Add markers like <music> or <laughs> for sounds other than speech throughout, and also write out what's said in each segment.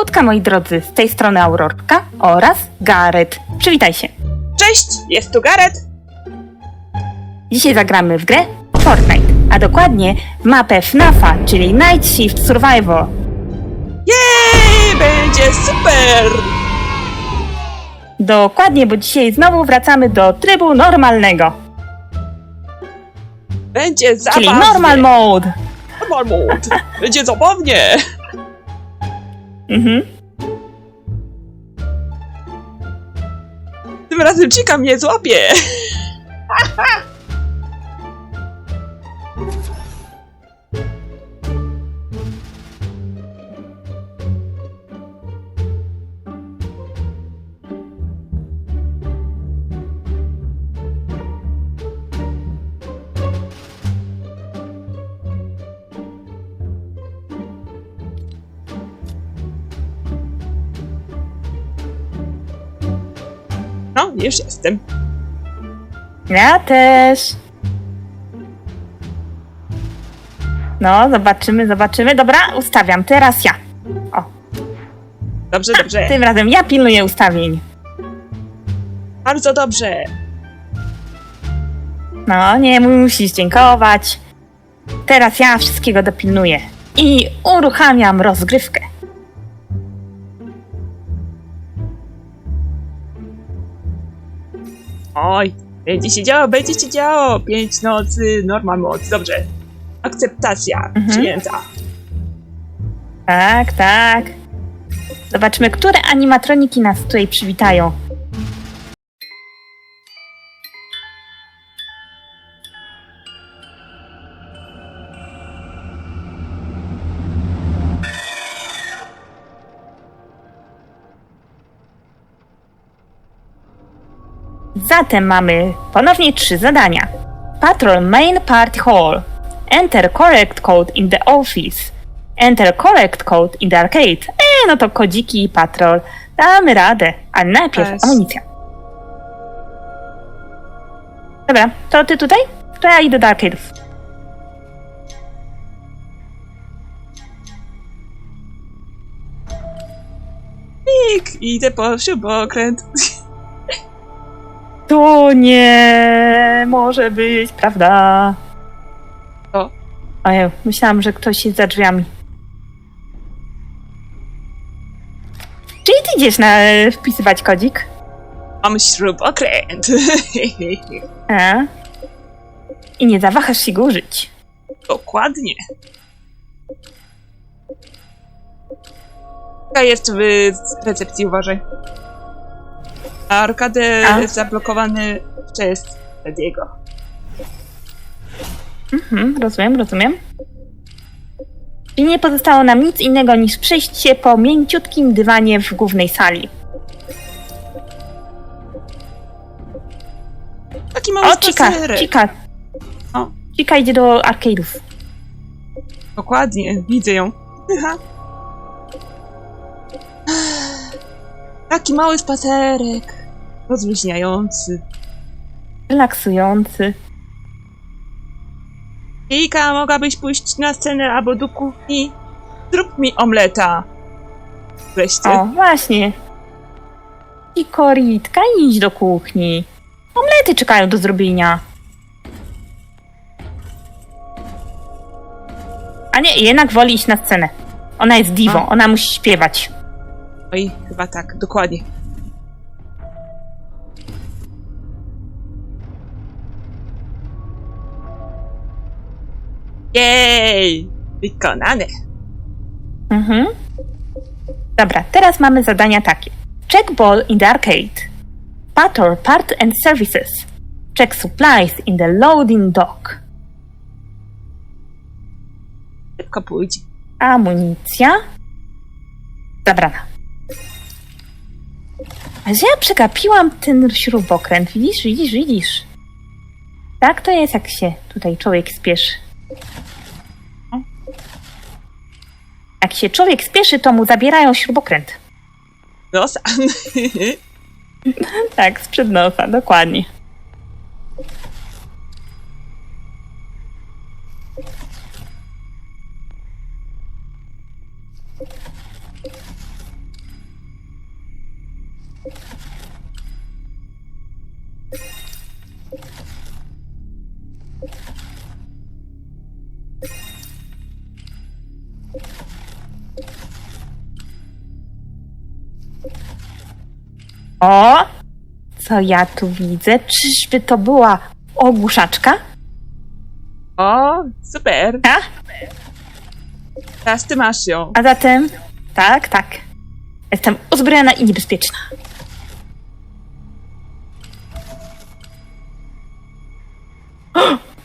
Powódka, moi drodzy, z tej strony Aurorka oraz Gareth. Przywitaj się. Cześć, jest tu Gareth. Dzisiaj zagramy w grę Fortnite, a dokładnie w mapę FNAFa, czyli Night Shift Survival. Jej, będzie super! Dokładnie, bo dzisiaj znowu wracamy do trybu normalnego, Będzie zabawnie. czyli Normal Mode. Normal mode. Będzie zabawnie. Mhm. Tym razem Chica mnie złapie. <laughs> Już jestem. Ja też. No, zobaczymy, zobaczymy. Dobra, ustawiam. Teraz ja. Dobrze, dobrze. Tym razem ja pilnuję ustawień. Bardzo dobrze. No, nie musisz dziękować. Teraz ja wszystkiego dopilnuję. I uruchamiam rozgrywkę. Oj, będzie się działo, będzie się działo. Pięć nocy, normal moc. Dobrze. Akceptacja Mhm. przyjęta. Tak, tak. Zobaczmy, które animatroniki nas tutaj przywitają. Zatem mamy ponownie trzy zadania. Patrol Main Party Hall. Enter correct code in the office. Enter correct code in the arcade. Eee, no to kodziki i patrol. Damy radę. A najpierw Bez. amunicja. Dobra, to ty tutaj? To ja idę do arcade'ów. Pik, idę po śrubokręt. <laughs> To nie może być prawda. O. Ojej, myślałam, że ktoś jest za drzwiami. Czyli ty idziesz na wpisywać kodzik? Mam śrubokręt. A? I nie zawahasz się go użyć. Dokładnie. Chica jest w recepcji, uważaj. A arkadę A? zablokowany przez Freddy'ego. Mhm, rozumiem, rozumiem. I nie pozostało nam nic innego niż przejść się po mięciutkim dywanie w głównej sali. Taki mały O, Cika, spacerek. Cika. O. Cika idzie do arcade'ów. Dokładnie, widzę ją. Aha. Taki mały spacerek. Rozluźniający. Relaksujący. Ika, mogłabyś pójść na scenę albo do kuchni? Zrób mi omleta. Wreszcie. O, właśnie. I koritka, idź do kuchni. Omlety czekają do zrobienia. A nie, jednak woli iść na scenę. Ona jest diwą, ona musi śpiewać. Oj, chyba tak, dokładnie. Jej! Wykonane! Mhm. Dobra, teraz mamy zadania takie. Check ball in the arcade. Patrol part and services. Check supplies in the loading dock. Szybko pójdzie. Amunicja. Zabrana. A ja przegapiłam ten śrubokręt. Widzisz, widzisz, widzisz. Tak to jest, jak się tutaj człowiek spieszy. Jak się człowiek spieszy, to mu zabierają śrubokręt. Nosa. <laughs> tak, sprzed nosa, dokładnie. O! Co ja tu widzę? Czyżby to była ogłuszaczka? O, super. A? Teraz ty masz ją. A zatem, tak, tak. Jestem uzbrojona i niebezpieczna.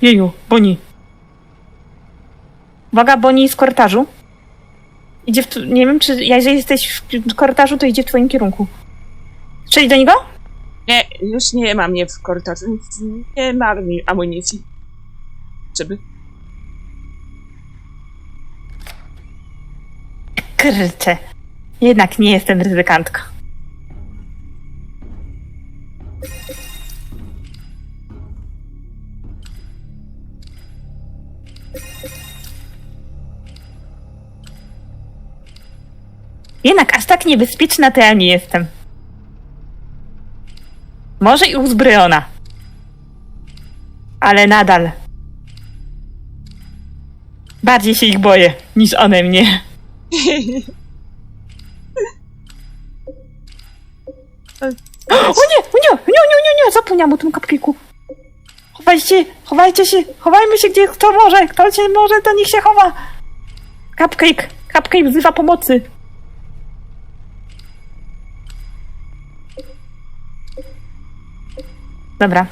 Jeju, Boni. Uwaga, Boni z korytarzu. Idzie w, tu- nie wiem, czy jeżeli jesteś w korytarzu, to idzie w twoim kierunku. Strzeli do niego? Nie, już nie ma mnie w korytarzu. Nie ma mi amunicji. Żeby. Kurczę. Jednak nie jestem ryzykantką. Jednak aż tak niebezpieczna to ja nie jestem. Może i uzbrojona. Ale nadal. Bardziej się ich boję niż one mnie. O nie, o nie, o nie, o nie, o nie, nie, zapomniałam o tym cupcake'u. Chowajcie, chowajcie się, chowajmy się gdzie kto może, kto się może, to niech się chowa. Cupcake, cupcake wzywa pomocy. Dobra,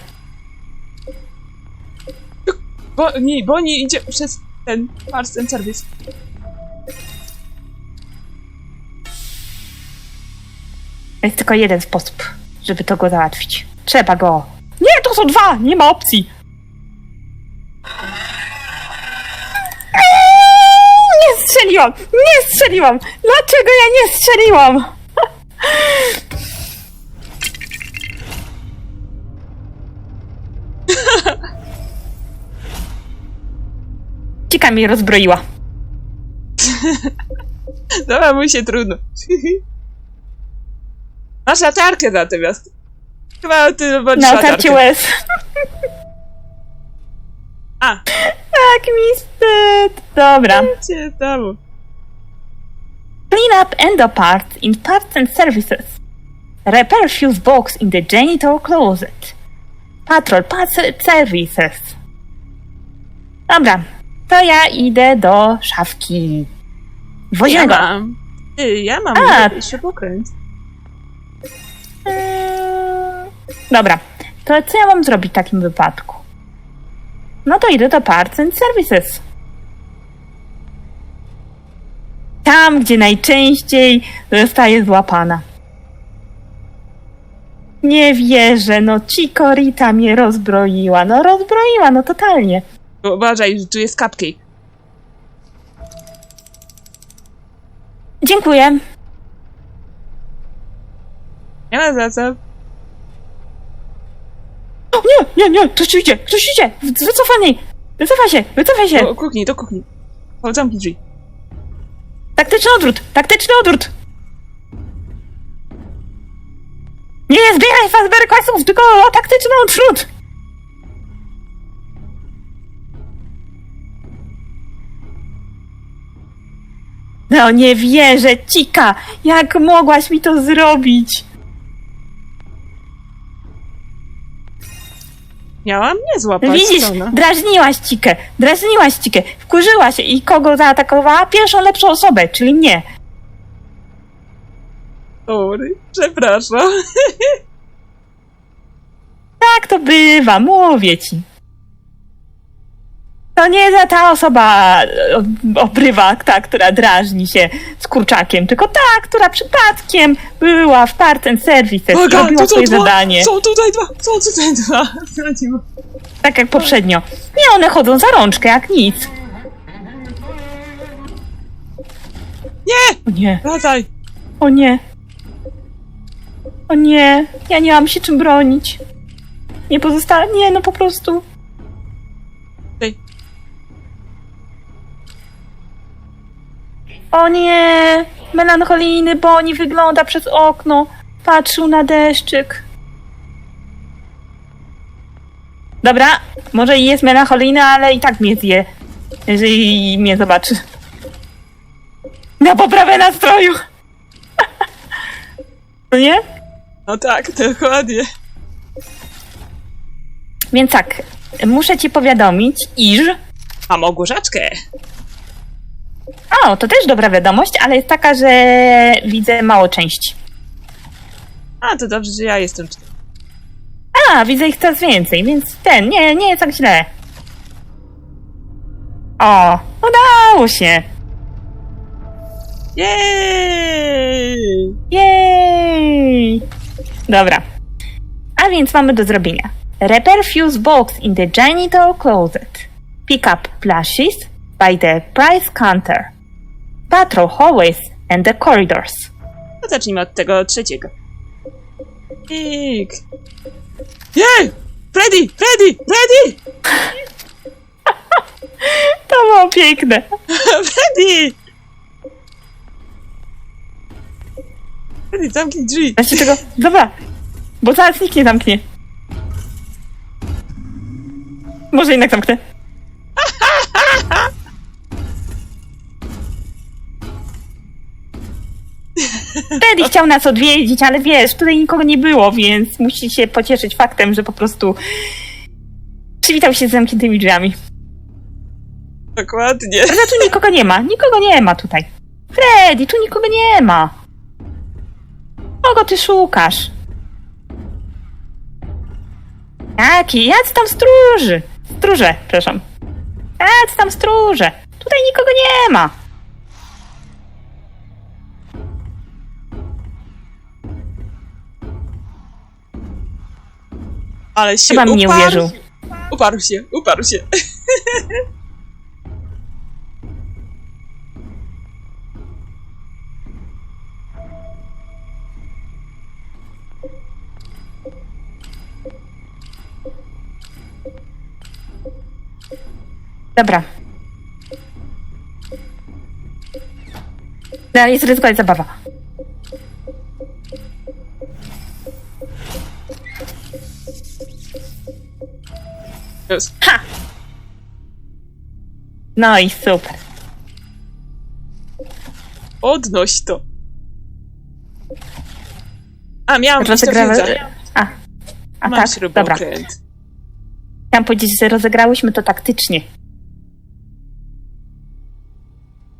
Bo nie, bo nie idzie przez ten parts and service. jest tylko jeden sposób, żeby to go załatwić. Trzeba go. Nie, to są dwa, nie ma opcji. Nie strzeliłam! Nie strzeliłam! Dlaczego ja nie strzeliłam? <laughs> Cika mnie rozbroiła. <laughs> Dobra, mu się trudno. <laughs> Masz latarkę natomiast. Chyba ty masz Na latarkę. otarcie łez. A, Tak mi wstyd. Dobra. cię tam. Clean up endo parts in parts and services. Repair fuse box in the janitor closet. Patrol parts and services. Dobra, to ja idę do szafki. Ja Woźnego. mam. Ty, ja mam A. Śrubokręt. Eee, Dobra, to co ja mam zrobić w takim wypadku? No to idę do parts and services. Tam, gdzie najczęściej zostaje złapana. Nie wierzę, no Chikorita mnie rozbroiła, no rozbroiła, no totalnie. Uważaj, tu jest cupcake. Dziękuję. Nie ma za co. O, nie, nie, nie, ktoś idzie, ktoś idzie, wycofaj wycofaj się, wycofaj się. Do kuchni, do kuchni. O, zamknij drzwi. Taktyczny odwrót! Taktyczny odwrót! Nie zbieraj fazbery kwasów, tylko taktyczny odwrót! No nie wierzę, Cika! Jak mogłaś mi to zrobić? Miałam nie złapać Widzisz, Stona. drażniłaś Cikę, drażniłaś Cikę, wkurzyła się i kogo zaatakowała? Pierwszą lepszą osobę, czyli mnie. Sorry, przepraszam. <laughs> Tak to bywa, mówię ci. To nie za ta osoba e, obrywa, ta, która drażni się z kurczakiem, tylko ta, która przypadkiem była w part and services i robiła swoje zadanie, Są tutaj dwa, są tutaj dwa. <laughs> Tak jak poprzednio. Nie, one chodzą za rączkę, jak nic. Nie! O nie, Wracaj! o nie. O nie, ja nie mam się czym bronić. Nie pozostała, nie, no po prostu. O nie! Melancholijny Boni wygląda przez okno. Patrzył na deszczyk. Dobra, może i jest melancholijny, ale i tak mnie zje. Jeżeli mnie zobaczy. Na poprawę nastroju! <laughs> No nie? No tak, dokładnie. Więc tak, muszę ci powiadomić, iż... Mam ogórzaczkę. O, to też dobra wiadomość, ale jest taka, że widzę mało części. A, to dobrze, że ja jestem tutaj. A, widzę ich coraz więcej, więc ten, nie, nie jest tak źle. O, udało się! Jej! Jej! Dobra. A więc mamy do zrobienia. Repair fuse box in the genital closet. Pick up plushies by the price counter. Patrol hallways and the corridors. No zacznijmy od tego trzeciego. Ik. Jej! Freddy! Freddy! Freddy! <laughs> To było piękne. <laughs> Freddy! Freddy, zamknij drzwi. Właśnie tego. Dobra. Bo zaraz nikt nie zamknie. Może jednak zamknę. <laughs> Teddy chciał nas odwiedzić, ale wiesz, tutaj nikogo nie było, więc musi się pocieszyć faktem, że po prostu przywitał się z zamkniętymi drzwiami. Dokładnie. Ale tu nikogo nie ma, nikogo nie ma tutaj. Freddy, tu nikogo nie ma. Kogo ty szukasz? Jaki? Jacy tam stróży? Stróże, przepraszam. Jacy tam stróże? Tutaj nikogo nie ma. Ale się Chyba mi nie uparł. uwierzył. Uparł się, uparł się. Dobra. Dalej zryzykować zabawa. Jest. Ha! No i super. Odnoś to. A, miałam Rozegrały... rozegrać. A, a Mam tak? Dobra. śrubokręt. Chciałam powiedzieć, że rozegrałyśmy to taktycznie.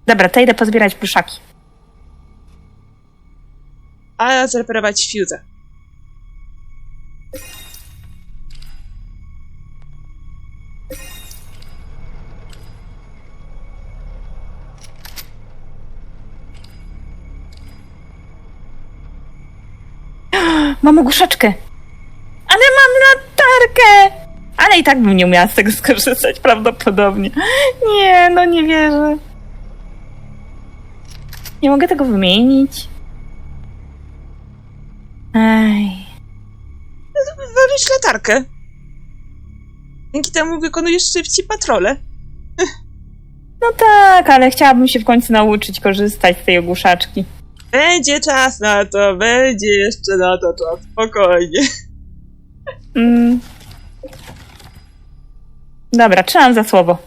Dobra, to idę pozbierać pluszaki. A zreperować fuse'a. Mam ogłuszeczkę. Ale mam latarkę! Ale i tak bym nie umiała z tego skorzystać prawdopodobnie. Nie, no nie wierzę. Nie mogę tego wymienić. Ej. Weź latarkę. Dzięki temu wykonujesz szybciej patrole. No tak, ale chciałabym się w końcu nauczyć korzystać z tej ogłuszaczki. Będzie czas na to, będzie jeszcze na to czas. Spokojnie. Mm. Dobra, trzymam za słowo.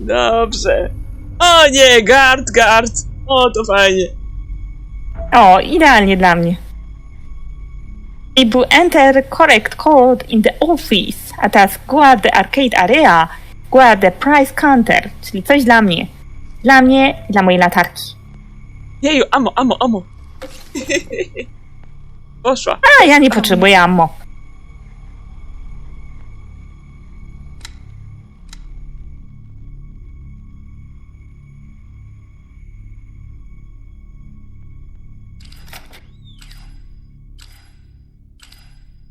Dobrze. O nie, gard, gard. O, to fajnie. O, idealnie dla mnie. I był enter correct code in the office, a teraz guard the arcade area, guard the price counter, czyli coś dla mnie. Dla mnie i dla mojej latarki. Jeju, amo, amo, amo. <laughs> Poszła. A, ja nie potrzebuję ammo.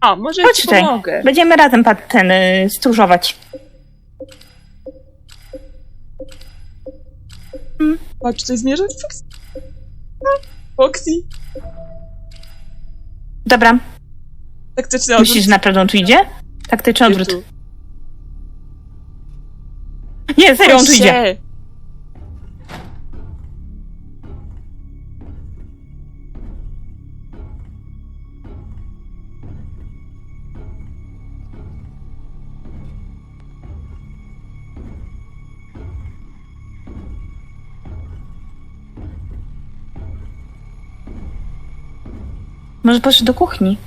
O, może Chodź ci tutaj. pomogę. Będziemy razem pat- ten y, stróżować. A czy tutaj zmierzasz, Foxy? Foxy? Dobra, Taktyczny odwrót. myślisz, że naprawdę on tu idzie? Taktyczny odwrót. Tu. Nie, serio, on tu idzie. Może poszedł do kuchni?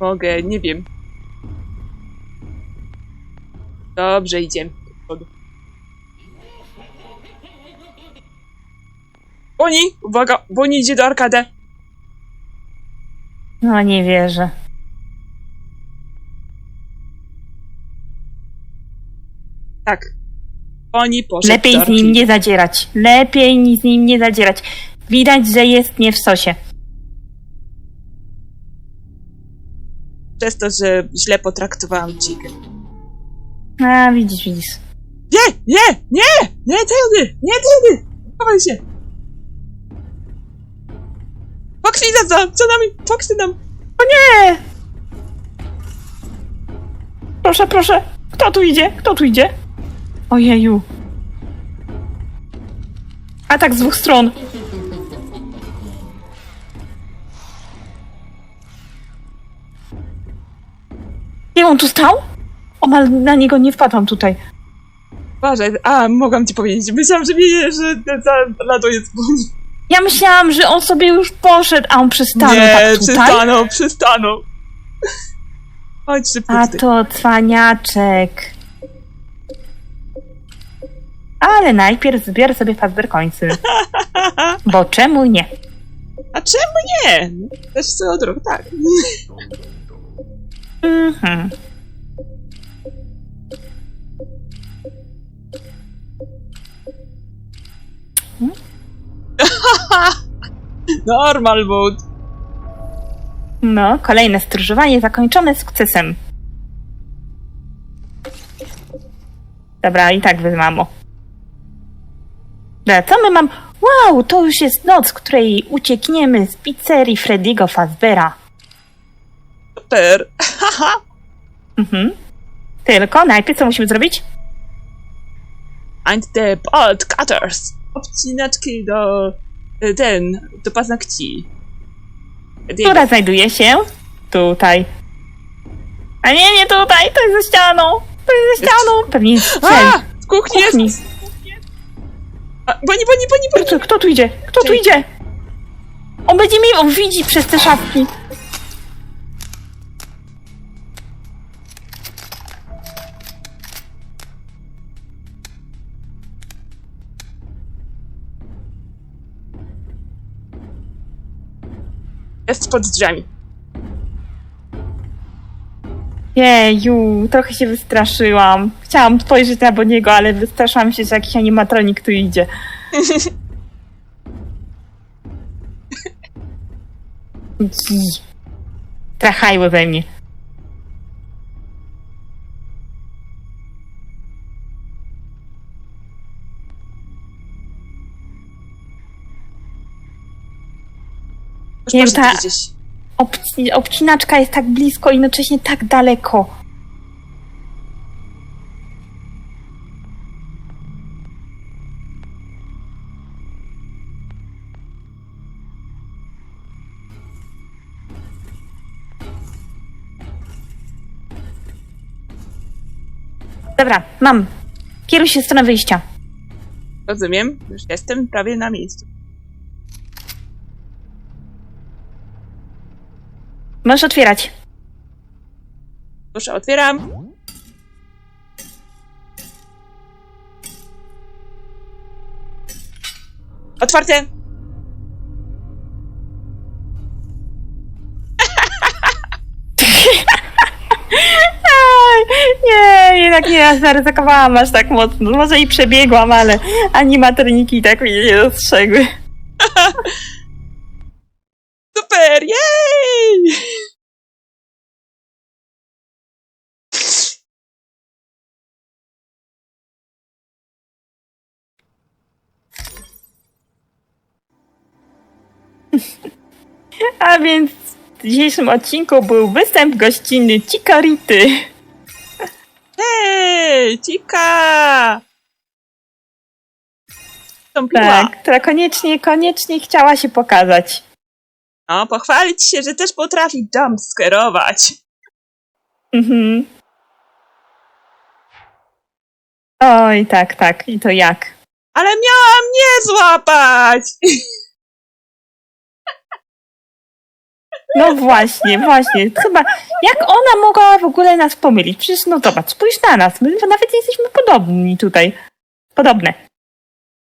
Mogę, nie wiem. Dobrze, idziemy. do przodu. Boni! Uwaga! Boni idzie do arkadę! No nie wierzę. Tak. Poszedł Lepiej z nim nie zadzierać. Lepiej z nim nie zadzierać. Widać, że jest nie w sosie. Przez to, że źle potraktowałam Chikę. A, widzisz, widzisz. Nie! Nie! Nie! Nie tędy! Nie tędy! Chowaj się! Foxy za za! Co nami? Foxy nam! O nie! Proszę, proszę. Kto tu idzie? Kto tu idzie? Ojeju. Atak z dwóch stron. Nie, on tu stał? Omal na niego nie wpadłam tutaj. Uważaj, a mogłam ci powiedzieć. Myślałam, że wie, że za lado jest Boni. Ja myślałam, że on sobie już poszedł, a on przystanął Nie, tak tutaj. przystanął, przystanął. Chodź szybko A tutaj. to cwaniaczek. Ale najpierw zbiorę sobie fazberkońcy. <laughs> Bo czemu nie? A czemu nie? Też co odrób, tak. Mhm. <laughs> Normal mode. No, kolejne stróżowanie zakończone sukcesem. Dobra, i tak wy mamo. Co my mam? Wow, to już jest noc, w której uciekniemy z pizzerii Freddy'ego Fazbera. Super. Mhm. Tylko najpierw co musimy zrobić? And the bolt cutters. Obcinaczki do... y, ten, do paznokci. Diego. Która znajduje się tutaj. A nie, nie tutaj, to jest za ścianą. To jest za ścianą. Pewnie jest cel. A! W kuchni Kuchni. jest! A, boni, boni, boni, boni! Kto, kto tu idzie? Kto tu idzie? On będzie mi, on widzi przez te szafki. Jest pod drzwiami. Jeju, trochę się wystraszyłam. Chciałam spojrzeć na Boniego, ale wystraszyłam się, że jakiś animatronik tu idzie. Dzi. <laughs> Trachajły we mnie. Już Nie, ta- gdzieś. Obci- obcinaczka jest tak blisko i jednocześnie tak daleko. Dobra, mam. Kieruj się w stronę wyjścia. Rozumiem. Już jestem prawie na miejscu. Możesz otwierać. Proszę, otwieram. Otwarte! Nie, jednak nie zaryzykowałam aż tak mocno. Może i przebiegłam, ale animatroniki tak mnie nie dostrzegły. <laughs> A więc w dzisiejszym odcinku był występ gościnny Cikarity. Hej! Cika! Wstąpiła. Tak, która koniecznie, koniecznie chciała się pokazać. No, pochwalić się, że też potrafi jumpscareować. Mhm. Oj, tak, tak. I to jak? Ale miałam nie złapać! <laughs> No właśnie, właśnie. Chyba, jak ona mogła w ogóle nas pomylić? Przecież, no zobacz, spójrz na nas. My nawet jesteśmy podobni tutaj. Podobne.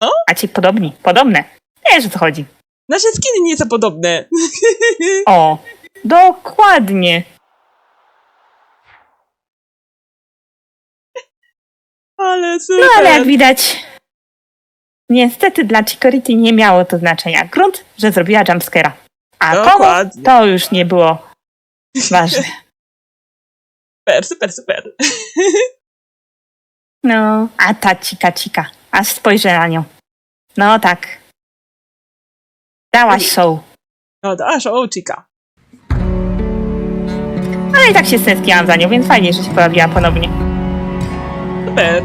O? A ci podobni, podobne. Wiesz o co chodzi. Nasze skiny nie są podobne. <laughs> O, dokładnie. Ale super. No ale jak widać, niestety dla Chikority nie miało to znaczenia. Grunt, że zrobiła jumpscare'a. A Dokładnie. to już nie było ważne. <laughs> Super, super, super. <laughs> No, a ta cika cika. Aż spojrzę na nią. No tak. Dałaś show. No dasz, o, chica. Ale i tak się stęskniłam za nią, więc fajnie, że się pojawiła ponownie. Super.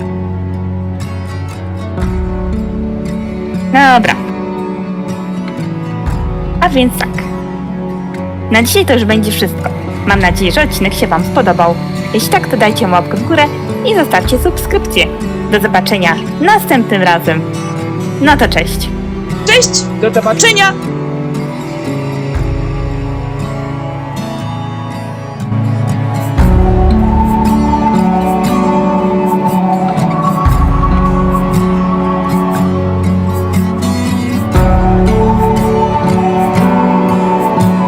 No dobra. A więc tak. Na dzisiaj to już będzie wszystko. Mam nadzieję, że odcinek się Wam spodobał. Jeśli tak, to dajcie mu łapkę w górę i zostawcie subskrypcję. Do zobaczenia następnym razem. No to cześć. Cześć, do zobaczenia